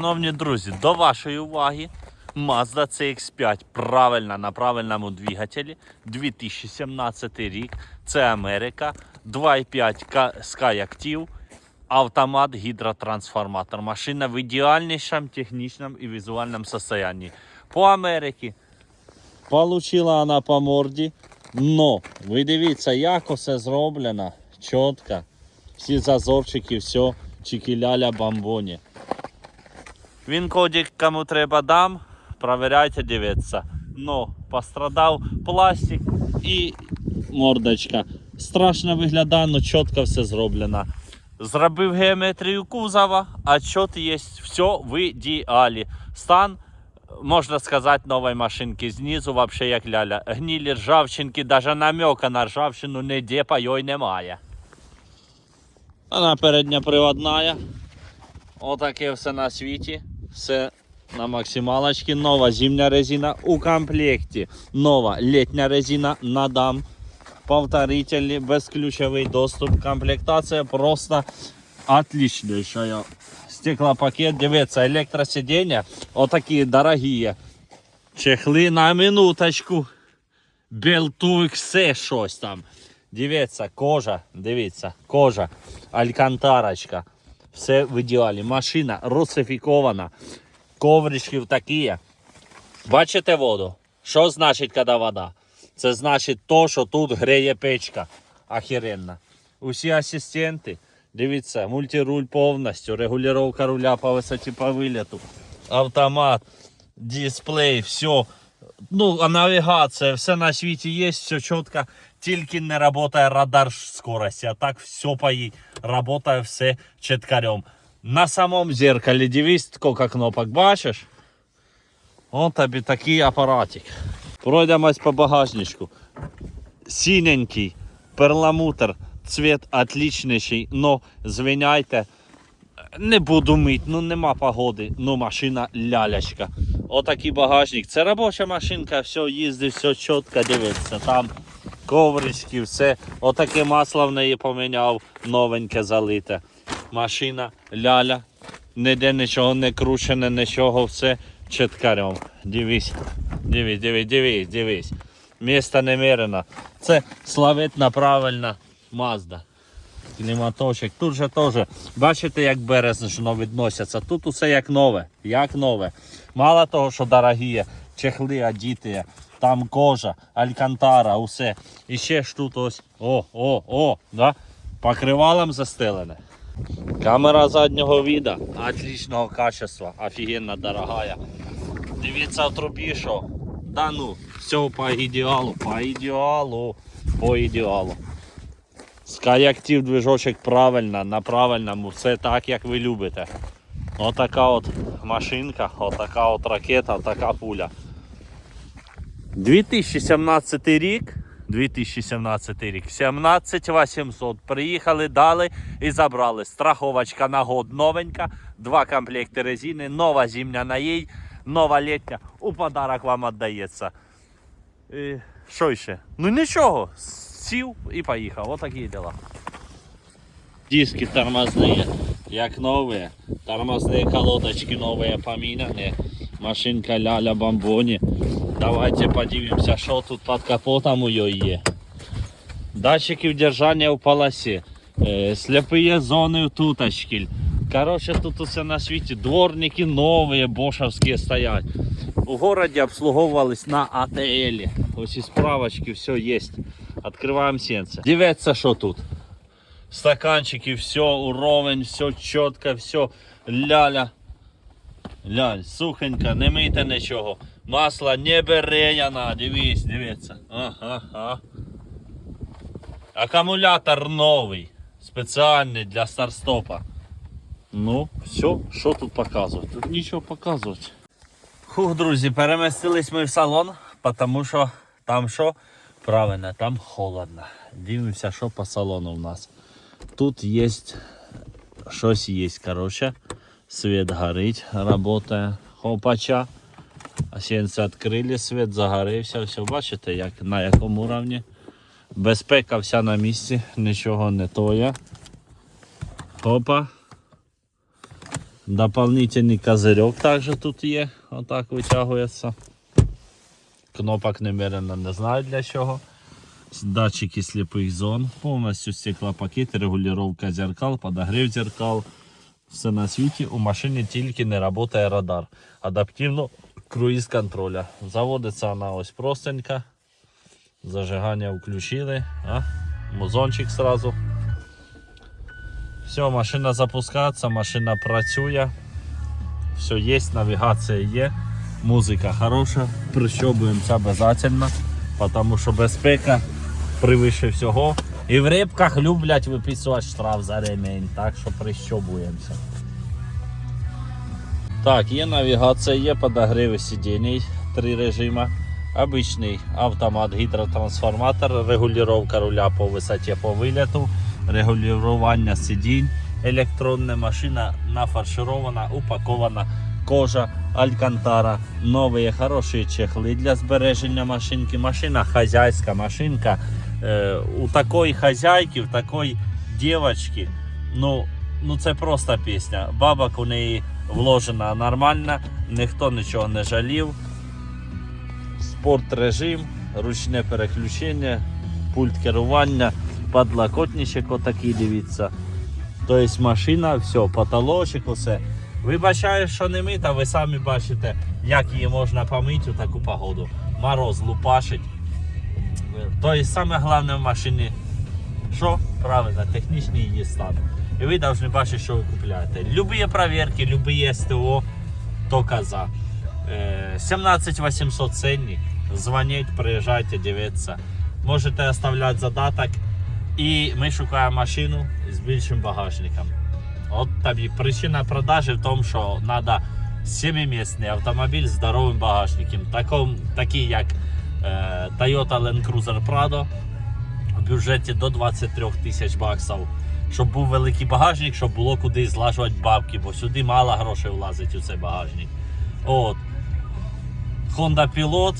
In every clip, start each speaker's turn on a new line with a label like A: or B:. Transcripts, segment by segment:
A: Шановні друзі, до вашої уваги Mazda CX5 правильно на правильному двигателі 2017 рік. Це Америка, 2.5 Ка- Skyactiv, автомат, гідротрансформатор. Машина в ідеальнішому технічному і візуальному состоянні. По Америці Получила вона по морді. Но ви дивіться, як усе зроблено. Чітко. Всі зазорчики, все, чикіляля бамбоні. Він кодик кому треба дам, провіряйте, дивіться. Ну, пострадав пластик і мордочка. Страшно виглядає, але чітко все зроблено. Зробив геометрію кузова, а чот є все в ідеалі. Стан, можна сказати, нової машинки. Знизу вообще як ляля. Гнілі ржавчинки, навіть намека на ржавчину ніде по йой немає. Вона передня приводна. Отаке все на світі. Все на максималочці. Нова зимня резина у комплекті. Нова літня резина на дам. Повторителі, безключовий доступ. Комплектація просто отличнейшая. Стеклопакет, дивіться, електросидіння. Отакі дорогі. Чехли на минуточку. Белтук, все щось там. Дивіться, кожа, дивіться, кожа, алькантарочка. Все в ідеалі. Машина русифікована. Коврички такі. Бачите воду? Що значить, коли вода? Це значить то, що тут греє печка. Охеренно. Усі асистенти. Дивіться, мультируль повністю, регулювання руля по висоті по виліту, автомат, дисплей, все. Ну, а навігація, все на світі є, все чітко. Тільки не працює радар скорості, а так все поїть. Работає все чіткарем. На самому зеркалі дивись, скільки кнопок бачиш. Ось тобі такий апаратик. Пройдемось по багажничку. Синенький, перламутр, цвет отличнейший, но звиняйте, не буду мить, ну нема погоди, ну машина лялячка. Отакий багажник. Це робоча машинка, все їздить, все чітко дивиться. Там коврички, все. Отаке масло в неї поміняв, новеньке залите. Машина ляля. Ніде нічого не кручене, нічого, все чіткарем. Дивись, дивись, дивись, дивись, дивись. Місто немерено. Це славетна правильна Мазда. Кліматочок. Тут же теж, бачите, як бережно відносяться. Тут усе як нове, як нове. Мало того, що дорогі, чехли одіти, там кожа, алькантара, усе. І ще ж тут ось. О, о, о, да? покривалом застелене. Камера заднього віда отличного качества, офігенно дорогая. Дивіться в трубі, що. Да ну, все по ідеалу, по ідеалу, по ідеалу. Skyactiv движочок правильно, на правильному, все так, як ви любите. Отака от машинка, отака от ракета, така пуля. 2017 рік. 2017 рік. 17800. Приїхали, дали і забрали. Страховочка на год новенька, два комплекти резини, нова зимня на їй, нова літня. У подарок вам віддається. І Що ще? Ну нічого, сів і поїхав. Отакі діла. Диски тормозные, як новые. Тормозные колодочки новые поминаны. Машинка ляля бомбони. Давайте подивимося, що тут під капотом у її є. Датчики удержання в полосі. Е, сліпі зони туточки. Короче, тут усе на світі. Дворники нові, бошовські стоять. У городі обслуговувались на АТЛ. Ось і справочки, все є. Откриваємо сенце. Дивіться, що тут. Стаканчики, все уровень, все чітко, все ляля. Ляль, сухенька, не мийте нічого. Масло не бере яна, дивись, дивіться. Ага, ага. Акумулятор новий, спеціальний для старстопа. Ну, все, що тут показувати? Тут нічого показувати. Хух, друзі, перемістились ми в салон, тому що там що? Правильно, там холодно. Дивимося, що по салону у нас. Тут є щось є, короче. Свет горить, работає. Хопача. Сенці відкрили, світ загорівся, все бачите, як, на якому уровні. Безпека вся на місці, нічого не тоє. Хопа. Дополнительний козирьок також тут є. Отак витягується. Кнопок немерено не знаю для чого. Датчики сліпих зон, повністю стеклопакет, регулювання зеркал, подогрів зеркал. Все на світі. У машині тільки не працює радар. Адаптивно круїз контроля. Заводиться вона ось простенька. Зажигання включили. А? Музончик сразу. Все, машина запускається, машина працює. Все є, навігація є, музика хороша, прищобуємося обов'язково, тому що безпека превише всього. І в рибках люблять виписувати штраф за ремень, так що прищобуємося. Так, є навігація, є подогріви сидінь, три режими. Обичний автомат, гідротрансформатор, регулювання руля по висоті по виліту, регулювання сидінь, електронна машина нафарширована, упакована кожа, алькантара, нові хороші чехли для збереження машинки. Машина хазяйська машинка. Е, у такої хазяйки, в такої дівчинки, ну, ну це просто пісня. Бабок у неї вложена нормально, ніхто нічого не жалів. Спорт режим, ручне переключення, пульт керування, подлокотничок отакий дивіться. Тобто машина, все, потолочок, усе. Вибачаю, що не мита, ви самі бачите, як її можна помити у таку погоду. Мороз лупашить. Тобто саме головне в машині, що правильно, технічний її стан. І ви повинні бачити, що ви купуєте. Любі перевірки, любі СТО, то каза. Е, 17 800 ценник. Дзвоніть, приїжджайте, дивіться. Можете оставляти задаток. І ми шукаємо машину з більшим багажником. От тобі причина продажі в тому, що треба 7-місний автомобіль з здоровим багажником. Таком, такий як е, Toyota Land Cruiser Prado в бюджеті до 23 тисяч баксів. Щоб був великий багажник, щоб було куди злажувати бабки, бо сюди мало грошей влазить у цей багажник. От. Honda Pilot,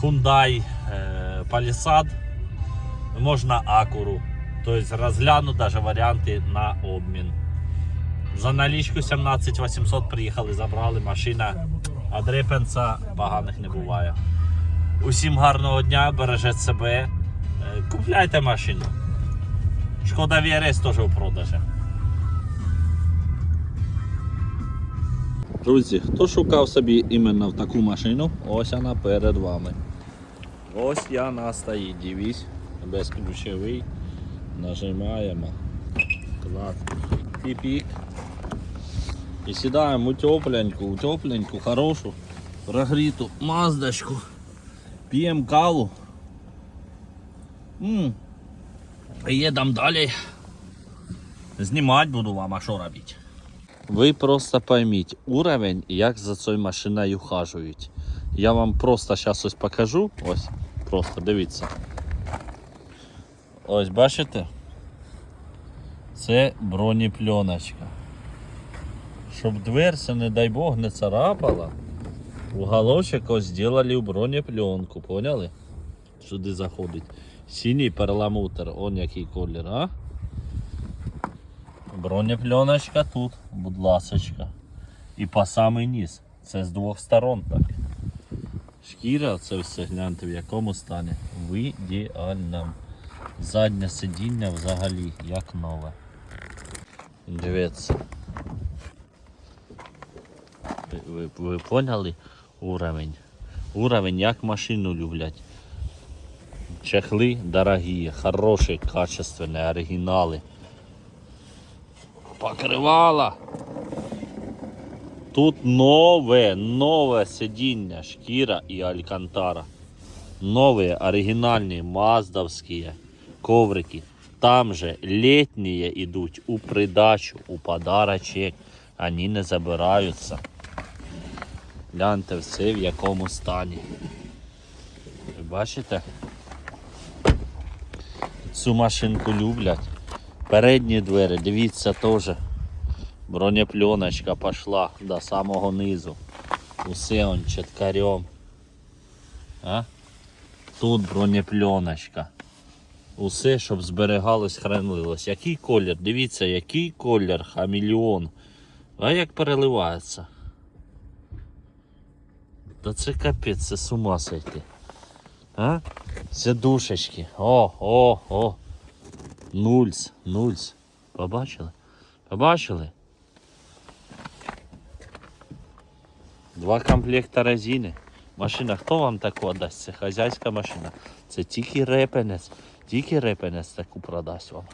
A: Hyundai е, Palisade, можна Acura. Тобто розгляну навіть варіанти на обмін. За налічку 17 800 приїхали, забрали машина, а дрепенця поганих не буває. Усім гарного дня, бережіть себе, е, купляйте машину. Шкода VRS теж у продажі. Друзі, хто шукав собі іменно в таку машину, ось вона перед вами. Ось я стоїть, дивись, безключовий. Нажимаємо. Клас. Піпік. І сідаємо у тепленьку, у тепленьку, хорошу, прогріту маздочку. П'ємо каву. М. І їдемо далі. Знімати буду вам, а що робити? Ви просто пойміть уровень, як за цією машиною ухажують. Я вам просто зараз ось покажу. Ось, просто дивіться. Ось бачите? Це бронепленочка. Щоб дверця, не дай Бог, не царапала. Уголочок ось зробили в бронепленку, поняли? Сюди заходить. Синій перламутр, он який колір, а? Бронепленочка тут, будь ласочка. І по самий низ. Це з двох сторон так. Шкіра, це все гляньте в якому стані. В ідеальному. Заднє сидіння взагалі як нове. Дивіться. Ви, ви, поняли уровень? Уровень, як машину люблять. Чехли дорогі, хороші, качественні, оригінали. Покривала. Тут нове, нове сидіння, шкіра і алькантара. Новые оригинальные маздовские коврики. Там же летние идут у придачу, у подарочек. Они не забираються. Гляньте все в якому стані. Ви бачите? Цю машинку люблять. Передні двері, дивіться теж. Бронепленочка пішла до самого низу. Усе он чіткарем. А? Тут бронепленочка. Усе, щоб зберігалось, хранилось. Який колір? Дивіться, який колір хамільйон. А як переливається? Та це капець, це з ума сойти. А? Сідушечки. О, о, о. Нульс, нульс. Побачили? Побачили? Два комплекта резини. Машина, хто вам таку дасть? Це хазяйська машина. Це тільки репенець. Тільки репенець таку продасть вам.